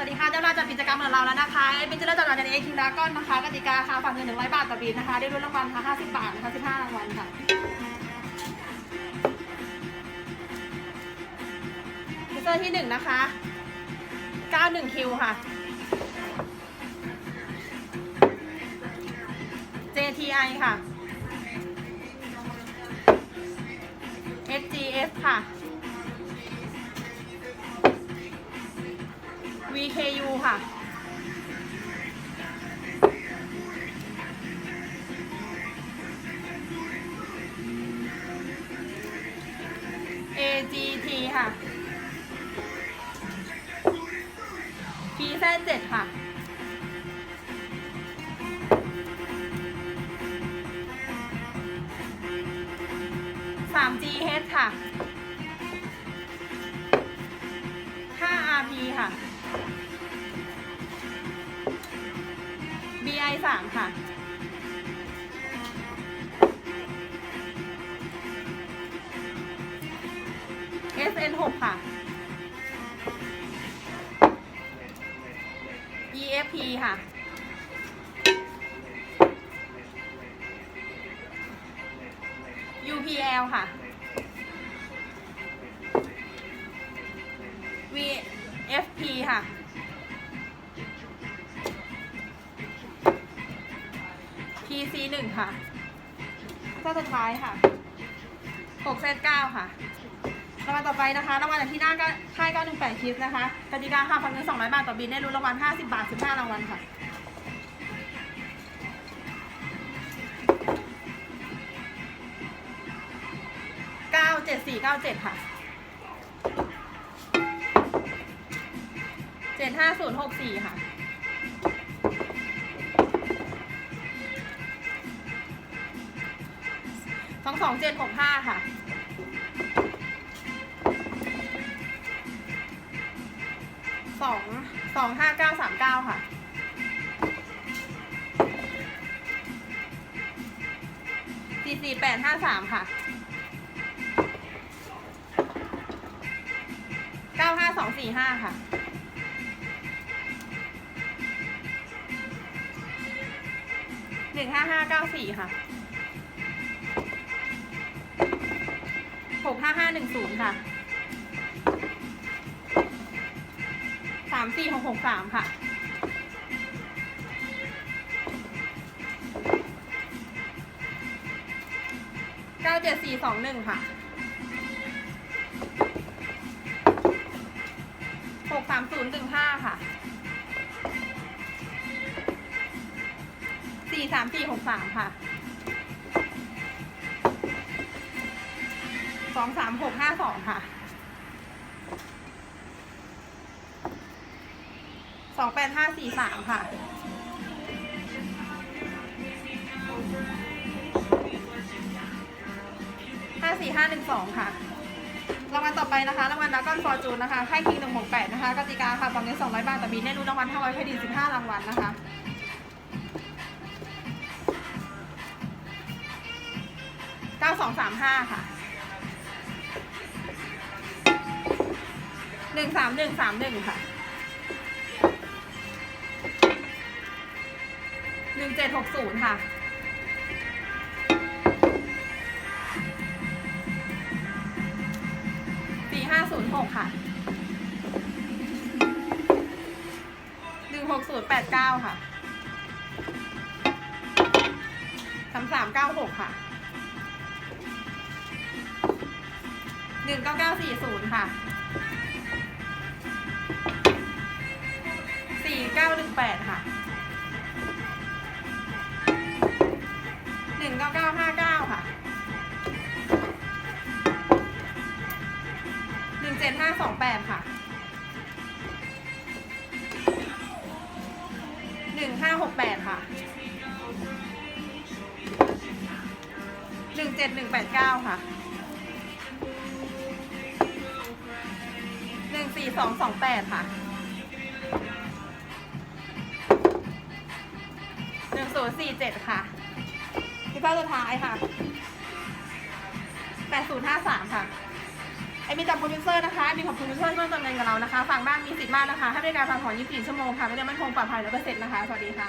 สวัสดีค่ะเจ้าหน้าจัดกิจกรรมของเราแล้วนะคะเป็นเจ้าหน้าจัดงานเองทีมดากอนนะคะกติกาค่ะฝากเงิน100 บาทต่อบินะคะ ได้รุ่นรางวัลค่ะ50 บาทนะคะ15รางวัลค่ะยูเซอร์ที่ 1 นะคะ 91 คิวค่ะ JTI ค่ะ FGS ค่ะ VKU ค่ะ AGT ค่ะ PZ7 ค่ะ 3GH ค่ะ 5RP ค่ะ BI สามค่ะ SN หกค่ะ EFP ค่ะ UPL ค่ะ VFP ค่ะ PC 1ค่ะข้อสุดท้ายค่ะ6เซต9ค่ะรางวัลต่อไปนะคะรางวัลที่หน้าก็ค่าย918คลิปนะคะกติกาค่ะฟังเงิน200 บาทต่อบินได้รู้นรางวัล50 บาท 15 รางวัลค่ะ97497ค่ะ 75064ค่ะ สองสองเจ็ดหกห้าค่ะ สองสองห้าเก้าสามเก้าค่ะสี่สี่แปดห้าสามค่ะเก้าห้าสองสี่ห้าค่ะ หนึ่งห้าห้าเก้าสี่ค่ะหกห้าห้าหนึ่งศูนย์ค่ะสามสี่หกหกสามค่ะเก้าเจ็ดสี่สองหนึ่งค่ะหกสามศูนย์หนึ่งห้าค่ะ สี่สามสี่หกสามค่ะสองสามหกห้าสองค่ะสองแปดห้าสี่สามค่ะห้าสี่ห้าหนึ่งสองค่ะรางวัลต่อไปนะคะรางวัลดากอนฟอร์จูนนะคะค่ายคิงหนึ่งหกแปดนะคะกติกาค่ะตอนนี้สองร้อยบาทแต่มีได้รู้รางวัลห้าร้อยเครดิตสิบห้ารางวัลนะคะ เก้าสองสามห้าค่ะหนึ่งสามหนึ่งสามหนึ่งค่ะหนึ่งเจ็ดหกศูนย์ค่ะสี่ห้าศูนย์หกค่ะหนึ่งหกศูนย์แปดเก้าค่ะสามสามเก้าหกค่ะ หนึ่งเก้าเก้าสี่ศูนย์ค่ะสี่เก้าหนึ่งแปดค่ะหนึ่งเก้าเก้าห้าเก้าค่ะหนึ่งเจ็ดห้าสองแปดค่ะหนึ่งห้าหกแปดค่ะหนึ่งเจ็ดหนึ่งแปดเก้าค่ะ สี่สองสองแปดค่ะหนึ่งศูนย์สี่เจ็ดค่ะพี่ป้าสุดท้ายค่ะแปดศูนย์ห้าสามค่ะไอมีจากโปรดิวเซอร์นะคะ มีของโปรดิวเซอร์ที่ร่วมดำเนินกับเรานะคะฝั่งบ้านมีสิทธิ์มากนะคะ ให้บริการผ่านผ่อน24ชั่วโมงค่ะไม่ได้มั่นคงปลอดภัย100%นะคะ สวัสดีค่ะ